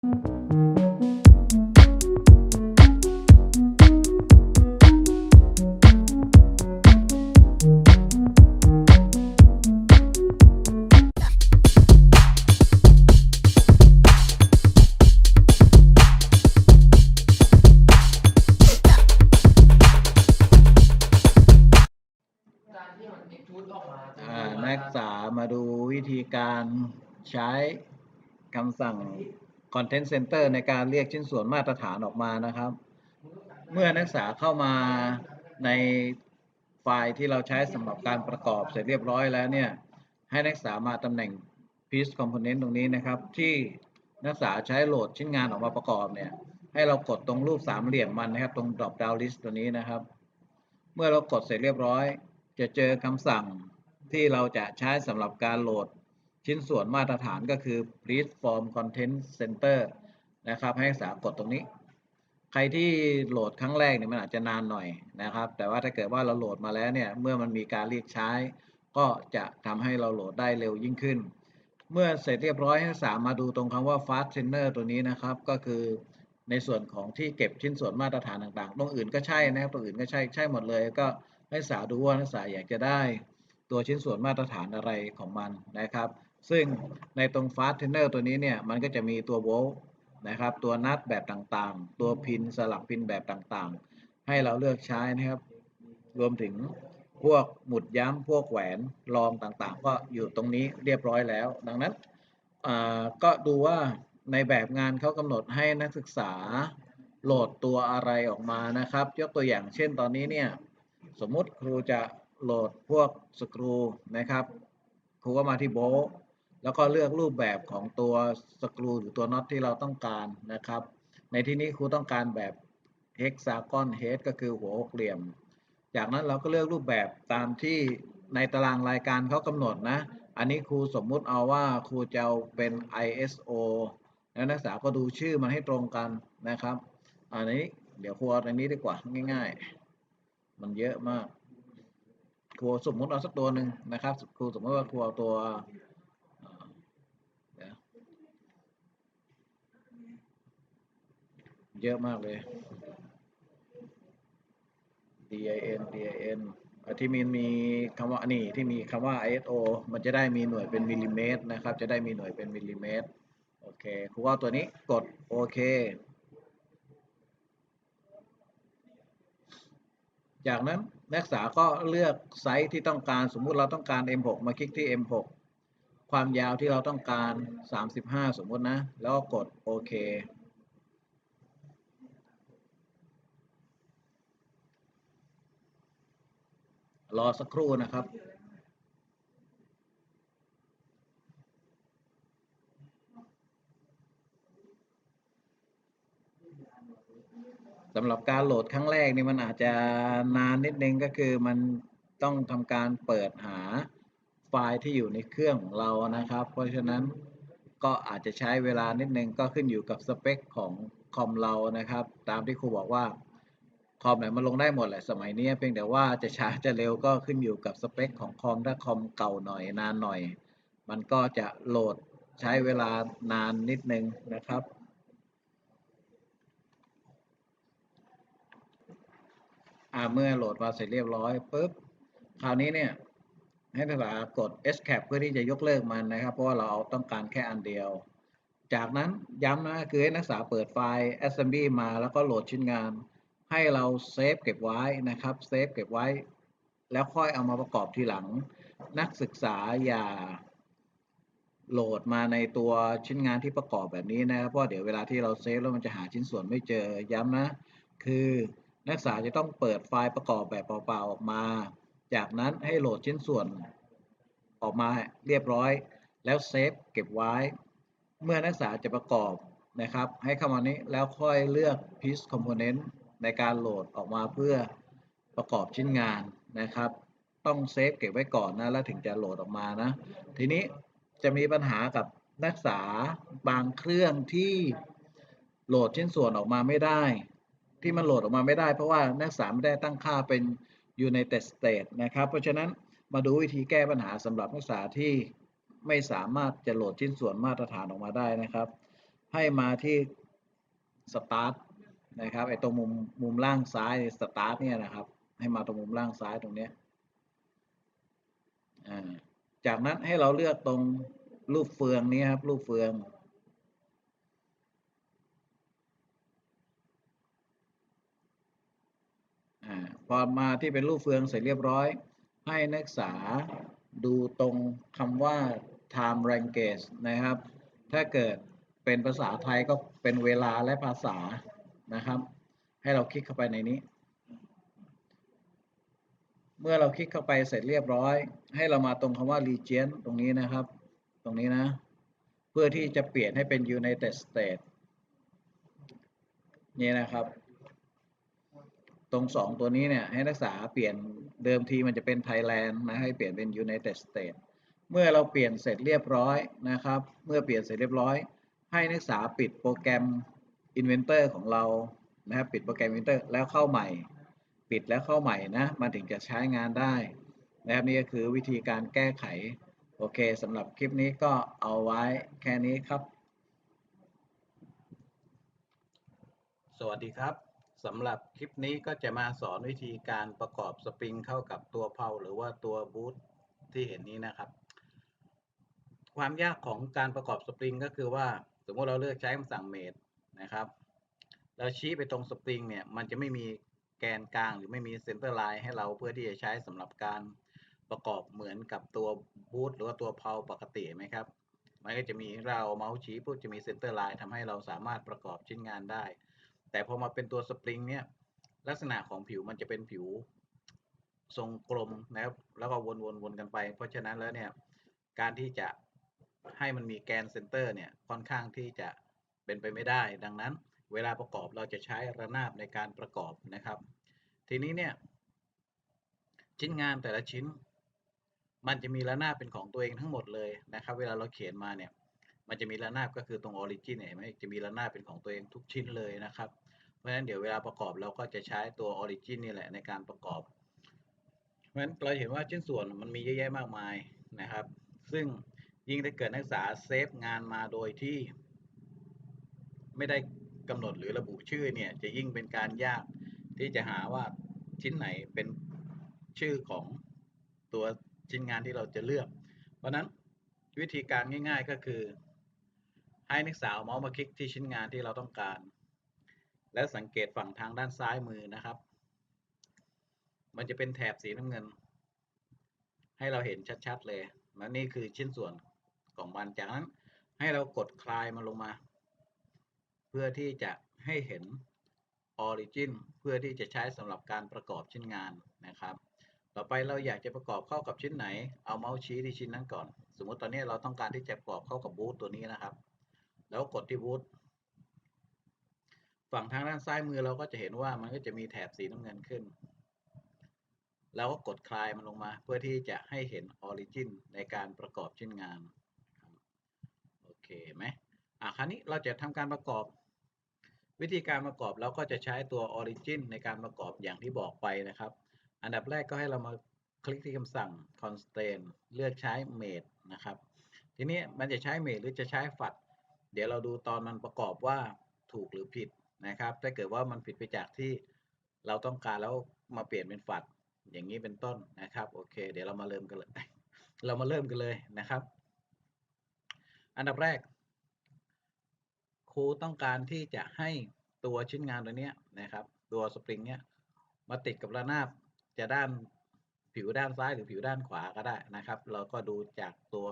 การที่มันเอ็กซ์ทูดออกมาอ่านักศึกษามาดูวิธีการใช้คำสั่ง Content Center ในการเรียกชิ้นส่วนมาตรฐานออกมานะครับ เมื่อนักศึกษาเข้ามาในไฟล์ที่เราใช้สำหรับการประกอบเสร็จเรียบร้อยแล้วเนี่ย ให้นักศึกษามาตำแหน่ง piece component ตรงนี้นะครับ ที่นักศึกษาใช้โหลดชิ้นงานออกมาประกอบเนี่ย ให้เรากดตรงรูปสามเหลี่ยมมันนะครับ ตรง drop down list ตัวนี้นะครับ เมื่อเรากดเสร็จเรียบร้อย จะเจอคำสั่งที่เราจะใช้สำหรับการโหลด ชิ้นส่วนมาตรฐานก็คือ please form content center นะครับ ให้นักศึกษากดตรงนี้ ใครที่โหลดครั้งแรกเนี่ยมันอาจจะนานหน่อยนะครับ แต่ว่าถ้าเกิดว่าเราโหลดมาแล้วเนี่ย เมื่อมันมีการเรียกใช้ ก็จะทำให้เราโหลดได้เร็วยิ่งขึ้น เมื่อเสร็จเรียบร้อยให้นักศึกษามาดูตรงคำว่า fast trainer ตัวนี้นะครับ ก็คือในส่วนของที่เก็บชิ้นส่วนมาตรฐานต่างๆ ตรงอื่นก็ใช่นะครับตรงอื่นก็ใช่ใช่หมดเลย ก็ให้นักศึกษาดูว่านักศึกษาอยากจะได้ ตัวชิ้นส่วนมาตรฐานอะไรของมันนะครับ ซึ่งในตรง fast trainer ตัวนี้เนี่ยมันก็จะมีตัวโวลต์นะครับตัวนัดแบบต่างๆ ตัวพินสลับพินแบบต่างๆ ให้เราเลือกใช้นะครับ รวมถึงพวกหมุดย้ำพวกแหวนรองต่างๆ ก็อยู่ตรงนี้เรียบร้อยแล้ว ดังนั้นก็ดูว่าในแบบงานเขากำหนดให้นักศึกษาโหลดตัวอะไรออกมานะครับ ยกตัวอย่างเช่นตอนนี้เนี่ยสมมติครูจะโหลดพวกสกรูนะครับ ครูก็มาที่โบ แล้วก็เลือกรูปแบบของตัวสกรูหรือตัวน็อตที่เราต้องการนะครับ ในที่นี้ครูต้องการแบบ hexagon head ก็คือหัวหกเหลี่ยม จากนั้นเราก็เลือกรูปแบบตามที่ในตารางรายการเขากำหนดนะ อันนี้ครูสมมุติเอาว่าครูจะเอาเป็น ISO แล้วนักศึกษาก็ดูชื่อมันให้ตรงกันนะครับ อันนี้เดี๋ยวครูเอาอันนี้ดีกว่าง่าย ๆ มันเยอะมากครูสมมุติเอาสักตัวหนึ่งนะครับครูสมมติว่าครูเอาตัวเอ่อเดี๋ยว เยอะมากเลย DIN DIN ที่มีมีคำว่านี่ที่มีคำว่า ISO มันจะได้มีหน่วยเป็นมิลลิเมตรนะครับ จะได้มีหน่วยเป็นมิลลิเมตร โอเค ครูก็เอาตัวนี้กดโอเค จากนั้นนักศึกษาก็เลือกไซส์ที่ต้องการสมมุติเราต้องการ M6 มาคลิกที่ M6 ความยาวที่เราต้องการ 35 สมมุตินะ แล้วก็กดโอเค รอสักครู่นะครับสำหรับการโหลดครั้งแรกนี่มันอาจจะนานนิดนึงก็คือมันต้องทำการเปิดหาไฟล์ที่อยู่ในเครื่องของเรานะครับ เพราะฉะนั้นก็อาจจะใช้เวลานิดนึงก็ขึ้นอยู่กับสเปคของคอมเรานะครับ ตามที่ครูบอกว่า คอมไหนมันลงได้หมดแหละสมัยนี้เพียงแต่ว่าจะช้าจะเร็วก็ขึ้นอยู่กับสเปคของคอมถ้าคอมเก่าหน่อยนานหน่อย มันก็จะโหลดใช้เวลานานนิดนึงนะครับอ่าเมื่อโหลดมาเสร็จเรียบร้อยปุ๊บคราวนี้เนี่ยให้นักศึกษากด escape เพื่อที่จะยกเลิกมันนะครับ เพราะว่าเราเอาต้องการแค่อันเดียว จากนั้นย้ำนะคือให้นักศึกษาเปิดไฟล์ assembly มาแล้วก็โหลดชิ้นงาน ให้เราเซฟเก็บไว้นะครับเซฟเก็บไว้ แล้วค่อยเอามาประกอบทีหลัง นักศึกษาอย่าโหลดมาในตัวชิ้นงานที่ประกอบแบบนี้นะครับเพราะเดี๋ยวเวลาที่เราเซฟแล้วมันจะหาชิ้นส่วนไม่เจอย้ำนะ คือนักศึกษาจะต้องเปิดไฟล์ประกอบแบบเปล่าๆออกมา จากนั้นให้โหลดชิ้นส่วนออกมาเรียบร้อย แล้วเซฟเก็บไว้ เมื่อนักศึกษาจะประกอบนะครับ ให้เข้ามานี้แล้วค่อยเลือก piece component ในการโหลดออกมาเพื่อประกอบชิ้นงานนะครับ ต้องเซฟเก็บไว้ก่อนนะแล้วถึงจะโหลดออกมานะ ทีนี้จะมีปัญหากับนักศึกษาบางเครื่องที่โหลดชิ้นส่วนออกมาไม่ได้ ที่มันโหลดออกมาไม่ได้ เพราะว่านักศึกษาไม่ได้ตั้งค่าเป็น United States นะครับ เพราะฉะนั้นมาดูวิธีแก้ปัญหาสำหรับนักศึกษาที่ไม่สามารถจะโหลดชิ้นส่วนมาตรฐานออกมาได้นะครับ ให้มาที่ start นะครับไอ้ตรงมุมมุมล่างซ้าย start เนี่ยนะครับ ให้มาตรงมุมล่างซ้ายตรงเนี้ยจากนั้นให้เราเลือกตรงรูปเฟืองนี้ครับ รูปเฟืองอพอมาที่เป็นรูปเฟืองเสร็จเรียบร้อย ให้นักศึกษาดูตรงคำว่า time language นะครับ ถ้าเกิดเป็นภาษาไทยก็เป็นเวลาและภาษา นะครับ ให้เราคลิกเข้าไปในนี้ เมื่อเราคลิกเข้าไปเสร็จเรียบร้อย ให้เรามาตรงคำว่า region ตรงนี้นะครับ ตรงนี้นะ เพื่อที่จะเปลี่ยนให้เป็น United States นี่นะครับ ตรงสองตัวนี้เนี่ยให้นักศึกษาเปลี่ยนเดิมทีมันจะเป็นไทยแลนด์นะให้เปลี่ยนเป็น United States เมื่อเราเปลี่ยนเสร็จเรียบร้อยนะครับ เมื่อเปลี่ยนเสร็จเรียบร้อย ให้นักศึกษาปิดโปรแกรม Inventor ของเรานะครับปิดโปรแกรม Inventor แล้วเข้าใหม่ ปิดแล้วเข้าใหม่นะมันถึงจะใช้งานได้นะครับนี่ก็คือวิธีการแก้ไข โอเคสำหรับคลิปนี้ก็เอาไว้แค่นี้ครับ สวัสดีครับสำหรับคลิปนี้ก็จะมาสอนวิธีการประกอบสปริงเข้ากับตัวเพลาหรือว่าตัวบูทที่เห็นนี้นะครับ ความยากของการประกอบสปริงก็คือว่า สมมติเราเลือกใช้คำสั่งเมด นะครับ เราชี้ไปตรงสปริงเนี่ยมันจะไม่มีแกนกลางหรือไม่มีเซนเตอร์ไลน์ให้เราเพื่อที่จะใช้สำหรับการประกอบเหมือนกับตัวบูทหรือว่าตัวเพลาปกติไหมครับ มันก็จะมีเราเมาส์ชี้ปุ๊บจะมีเซนเตอร์ไลน์ทำให้เราสามารถประกอบชิ้นงานได้ แต่พอมาเป็นตัวสปริงเนี่ยลักษณะของผิวมันจะเป็นผิวทรงกลมนะครับ แล้วก็วนๆวนกันไป เพราะฉะนั้นแล้วเนี่ยการที่จะให้มันมีแกนเซนเตอร์เนี่ยค่อนข้างที่จะ เป็นไปไม่ได้ ดังนั้นเวลาประกอบเราจะใช้ระนาบในการประกอบนะครับ ทีนี้เนี่ยชิ้นงานแต่ละชิ้น มันจะมีระนาบเป็นของตัวเองทั้งหมดเลยนะครับ เวลาเราเขียนมาเนี่ยมันจะมีระนาบก็คือตรงออริจินเห็นไหมจะมีระนาบเป็นของตัวเองทุกชิ้นเลยนะครับ เพราะฉะนั้นเดี๋ยวเวลาประกอบเราก็จะใช้ตัวออริจินนี่แหละในการประกอบ เพราะฉะนั้นเราเห็นว่าชิ้นส่วนมันมีเยอะแยะมากมายนะครับ ซึ่งยิ่งถ้าเกิดนักศึกษาเซฟงานมาโดยที่ ไม่ได้กำหนดหรือระบุชื่อเนี่ยจะยิ่งเป็นการยากที่จะหาว่าชิ้นไหนเป็นชื่อของตัวชิ้นงานที่เราจะเลือก เพราะนั้นวิธีการง่ายๆก็คือ ให้นักศึกษาเอาเมาส์มาคลิกที่ชิ้นงานที่เราต้องการ และสังเกตฝั่งทางด้านซ้ายมือนะครับ มันจะเป็นแถบสีน้ำเงิน ให้เราเห็นชัดๆเลยและนี่คือชิ้นส่วนของมันจากนั้นให้เรากดคลายมันลงมา เพื่อที่จะให้เห็น Origin เพื่อที่จะใช้สำหรับการประกอบชิ้นงานนะครับ ต่อไปเราอยากจะประกอบเข้ากับชิ้นไหน เอาเมาส์ชี้ที่ชิ้นนั้นก่อน สมมติตอนนี้เราต้องการที่จะประกอบเข้ากับบูธตัวนี้นะครับ แล้วกดที่บูธฝั่งทางด้านซ้ายมือเราก็จะเห็นว่ามันก็จะมีแถบสีน้ำเงินขึ้น แล้วก็กดคลายมันลงมาเพื่อที่จะให้เห็นออริจินในการประกอบชิ้นงาน โอเคไหมอะคราวนี้เราจะทำการประกอบ วิธีการประกอบเราก็จะใช้ตัว Origin ในการประกอบอย่างที่บอกไปนะครับ อันดับแรกก็ให้เรามาคลิกที่คำสั่ง constraint เลือกใช้ made นะครับ ทีนี้มันจะใช้ made หรือจะใช้ฝัด เดี๋ยวเราดูตอนมันประกอบว่าถูกหรือผิดนะครับถ้าเกิดว่ามันผิดไปจากที่เราต้องการแล้วมาเปลี่ยนเป็นฝัดอย่างนี้เป็นต้นนะครับโอเค เดี๋ยวเรามาเริ่มกันเลย เรามาเริ่มกันเลยนะครับ อันดับแรก ครูต้องการที่จะให้ตัวชิ้นงานตัวนี้นะครับ ตัวสปริงเนี้ยมาติดกับระนาบจะด้านผิวด้านซ้ายหรือผิวด้านขวาก็ได้นะครับ เราก็ดูจากตัว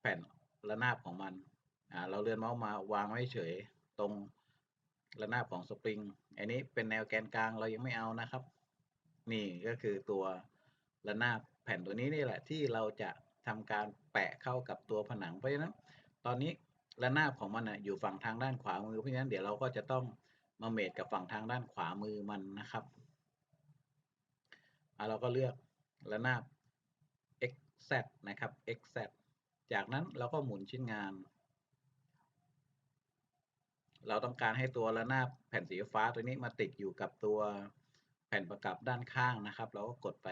แผ่นระนาบของมันอ่าเราเลื่อนเมาส์มาวางไว้เฉยตรงระนาบของสปริง อันนี้เป็นแนวแกนกลางเรายังไม่เอานะครับ นี่ก็คือตัวระนาบแผ่นตัวนี้นี่แหละที่เราจะทำการแปะเข้ากับตัวผนังเพราะฉะนั้น ตอนนี้ ระนาบของมันนะอยู่ฝั่งทางด้านขวามือ เพราะฉะนั้นเดี๋ยวเราก็จะต้องมาเมทกับฝั่งทางด้านขวามือมันนะครับเราก็เลือกระนาบ xz นะครับ xz จากนั้นเราก็หมุนชิ้นงาน เราต้องการให้ตัวระนาบแผ่นสีฟ้าตัวนี้มาติดอยู่กับตัวแผ่นประกับด้านข้างนะครับ เราก็กดไป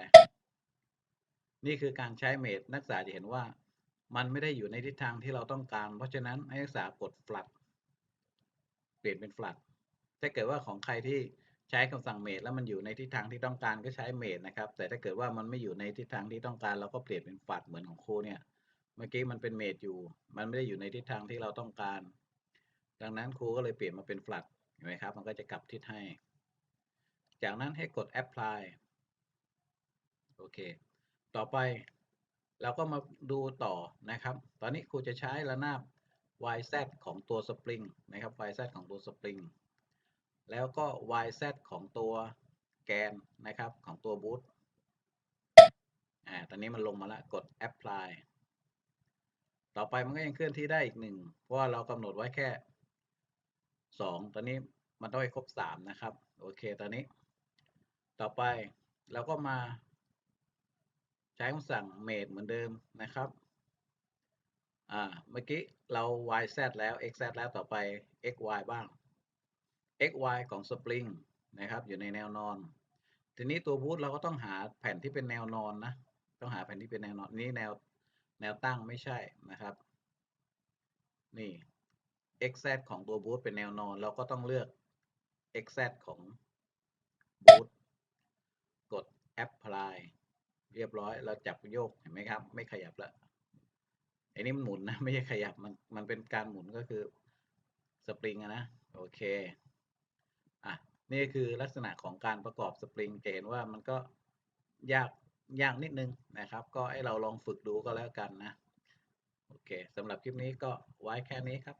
นี่คือการใช้เมดนักศึกษาจะเห็นว่า มันไม่ได้อยู่ในทิศทางที่เราต้องการ เพราะฉะนั้นให้นักศึกษากด flat ลี่ยนเป็น flat ถ้าเกิดว่าของใครที่ใช้คำสั่ง made แล้วมันอยู่ในทิศทางที่ต้องการก็ใช้ made นะครับ แต่ถ้าเกิดว่ามันไม่อยู่ในทิศทางที่ต้องการเราก็เปลี่ยนเป็น flat เหมือนของครูเนี่ย เมื่อกี้มันเป็น made อยู่ มันไม่ได้อยู่ในทิศทางที่เราต้องการ ดังนั้นครูก็เลยเปลี่ยนมาเป็น flat เห็นไหมครับ มันก็จะกลับทิศให้ จากนั้นให้กด apply โอเค ต่อไป เราก็มาดูต่อนะครับ ตอนนี้ครูจะใช้ระนาบ yz ของตัว spring นะครับ yz ของตัว spring แล้วก็ yz ของตัวแกนนะครับของตัว boot อ่า ตอนนี้มันลงมาแล้วกด apply ต่อไปมันก็ยังเคลื่อนที่ได้อีกหนึ่ง เพราะว่าเรากำหนดไว้แค่สองตอนนี้มันต้องให้ครบสามนะครับ โอเค ตอนนี้ ต่อไปเราก็มา ใช้คำสั่ง made เหมือนเดิมนะครับ อ่า เมื่อกี้เรา yz แล้ว xz แล้วต่อไป xy บ้าง xy ของ spring นะครับ อยู่ในแนวนอน ทีนี้ตัวบูทเราก็ต้องหาแผ่นที่เป็นแนวนอนนะ ต้องหาแผ่นที่เป็นแนวนอน นี่แนวแนวตั้งไม่ใช่นะครับ นี่ xz ของตัวบูทเป็นแนวนอน เราก็ต้องเลือก xz ของบูท เรียบร้อย เราจับโยกเห็นไหมครับ ไม่ขยับแล้วไอ้นี่มันหมุนนะ ไม่ใช่ขยับมันมันเป็นการหมุนก็คือสปริงอะนะโอเคอะนี่คือลักษณะของการประกอบสปริงจะเห็นว่ามันก็ยากยากนิดนึงนะครับ ก็ให้เราลองฝึกดูก็แล้วกันนะ โอเคสำหรับคลิปนี้ก็ไว้แค่นี้ครับ